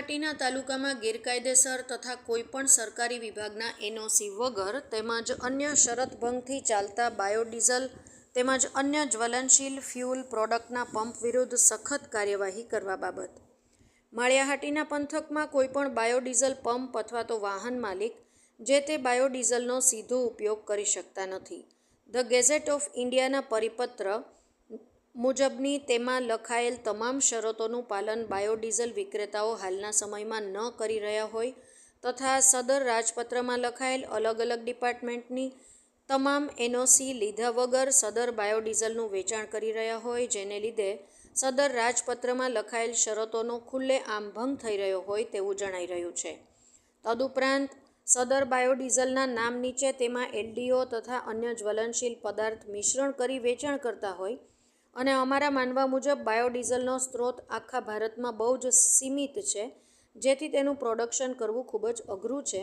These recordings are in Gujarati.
માળિયાહાટીના તાલુકામાં ગેરકાયદેસર તથા કોઈપણ સરકારી વિભાગના એનઓસી વગર તેમજ અન્ય શરતભંગથી ચાલતા બાયોડીઝલ તેમજ અન્ય જ્વલનશીલ ફ્યુલ પ્રોડક્ટના પંપ વિરુદ્ધ સખત કાર્યવાહી કરવા બાબત. માળિયાહાટીના પંથકમાં કોઈપણ બાયોડીઝલ પંપ અથવા તો વાહન માલિક જે તે બાયોડીઝલનો સીધો ઉપયોગ કરી શકતા નથી. ધ ગેઝેટ ઓફ ઇન્ડિયાના પરિપત્ર મુજબની તેમાં લખાયેલ તમામ શરતોનું પાલન બાયોડીઝલ વિક્રેતાઓ હાલના સમયમાં ન કરી રહ્યા હોય તથા સદર રાજપત્રમાં લખાયેલ અલગ અલગ ડિપાર્ટમેન્ટની તમામ એનઓસી લીધા વગર સદર બાયોડીઝલનું વેચાણ કરી રહ્યા હોય જેને લીધે સદર રાજપત્રમાં લખાયેલ શરતોનો ખુલ્લે આમ ભંગ થઈ રહ્યો હોય તેવું જણાઈ રહ્યું છે. તદુપરાંત, સદર બાયોડીઝલના નામ નીચે તેમાં એલડીઓ તથા અન્ય જ્વલનશીલ પદાર્થ મિશ્રણ કરી વેચાણ કરતા હોય અને અમારા માનવા મુજબ બાયોડીઝલનો સ્ત્રોત આખા ભારતમાં બહુ જ સીમિત છે, જેથી તેનું પ્રોડક્શન કરવું ખૂબ જ અઘરું છે.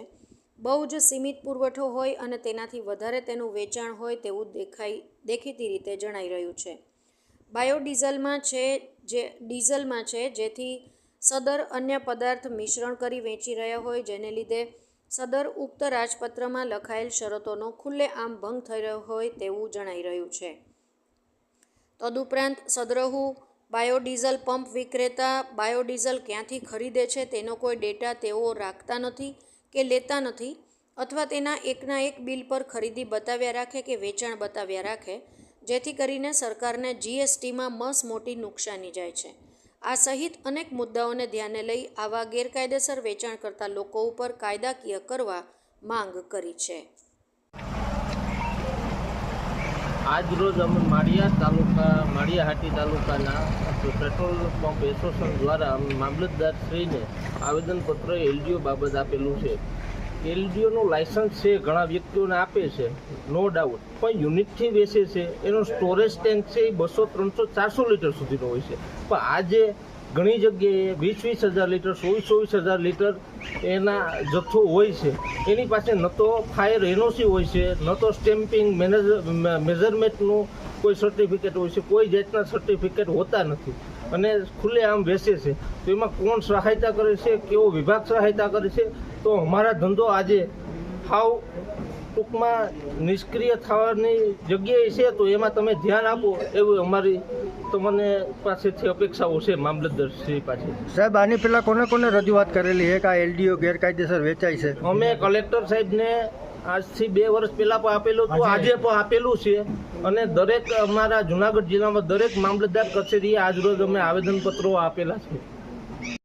બહુ જ સીમિત પુરવઠો હોય અને તેનાથી વધારે તેનું વેચાણ હોય તેવું દેખાઈ, દેખીતી રીતે જણાઈ રહ્યું છે. બાયોડીઝલમાં છે જે, ડીઝલમાં છે જેથી સદર અન્ય પદાર્થ મિશ્રણ કરી વેચી રહ્યા હોય, જેને લીધે સદર ઉક્ત રાજપત્રમાં લખાયેલ શરતોનો ખુલ્લે આમ ભંગ થઈ રહ્યો હોય તેવું જણાઈ રહ્યું છે. તદુપરાંત સદરહુ બાયોડીઝલ પંપ વિક્રેતા બાયોડીઝલ ક્યાંથી ખરીદે છે તેનો કોઈ ડેટા તેઓ રાખતા નથી કે લેતા નથી અથવા તેના એકના એક બિલ પર ખરીદી બતાવ્યા રાખે કે વેચાણ બતાવ્યા રાખે, જેથી કરીને સરકારને જીએસટીમાં મસ મોટી નુકસાની જાય છે. આ સહિત અનેક મુદ્દાઓને ધ્યાને લઈ આવા ગેરકાયદેસર વેચાણ કરતા લોકો ઉપર કાયદાકીય કરવા માંગ કરી છે. આજ રોજ અમે માળિયા તાલુકા, માળિયાહાટી તાલુકાના પેટ્રોલ પંપ એસોસિએશન દ્વારા અમે મામલતદારશ્રીને આવેદનપત્ર એલડીઓ બાબત આપેલું છે. એલડીઓનું લાયસન્સ છે, ઘણા વ્યક્તિઓને આપે છે, નો ડાઉટ. પણ યુનિટથી બેસે છે, એનો સ્ટોરેજ ટેન્ક છે એ બસો, ત્રણસો, ચારસો લીટર સુધીનો હોય છે. પણ આજે ઘણી જગ્યાએ વીસ વીસ હજાર લીટર ચોવીસ ચોવીસ હજાર લીટર એના જથ્થો હોય છે. એની પાસે ન તો ફાયર એનઓસી હોય છે, ન તો સ્ટેમ્પિંગ મેઝરમેન્ટનું કોઈ સર્ટિફિકેટ હોય છે, કોઈ જાતના સર્ટિફિકેટ હોતા નથી અને ખુલ્લે આમ બેસે છે. તો એમાં કોણ સહાયતા કરે છે, કેવો વિભાગ સહાયતા કરે છે? તો અમારા ધંધો આજે હાવ ટૂંકમાં નિષ્ક્રિય થવાની જગ્યાએ છે તો એમાં તમે ધ્યાન આપો એવું અમારી તમને પાસેથી અપેક્ષાઓ છે મામલતદારશ્રી પાસે. સાહેબ આની પહેલા કોને કોને રજૂઆત કરેલી? એક આ એલડીઓ ગેરકાયદેસર વેચાય છે. અમે કલેક્ટર સાહેબને આજથી બે વર્ષ પહેલાં પણ આપેલું હતું આજે પણ આપેલું છે. અને દરેક અમારા જુનાગઢ જિલ્લામાં દરેક મામલતદાર કચેરીએ આજરોજ અમે આવેદનપત્રો આપેલા છે.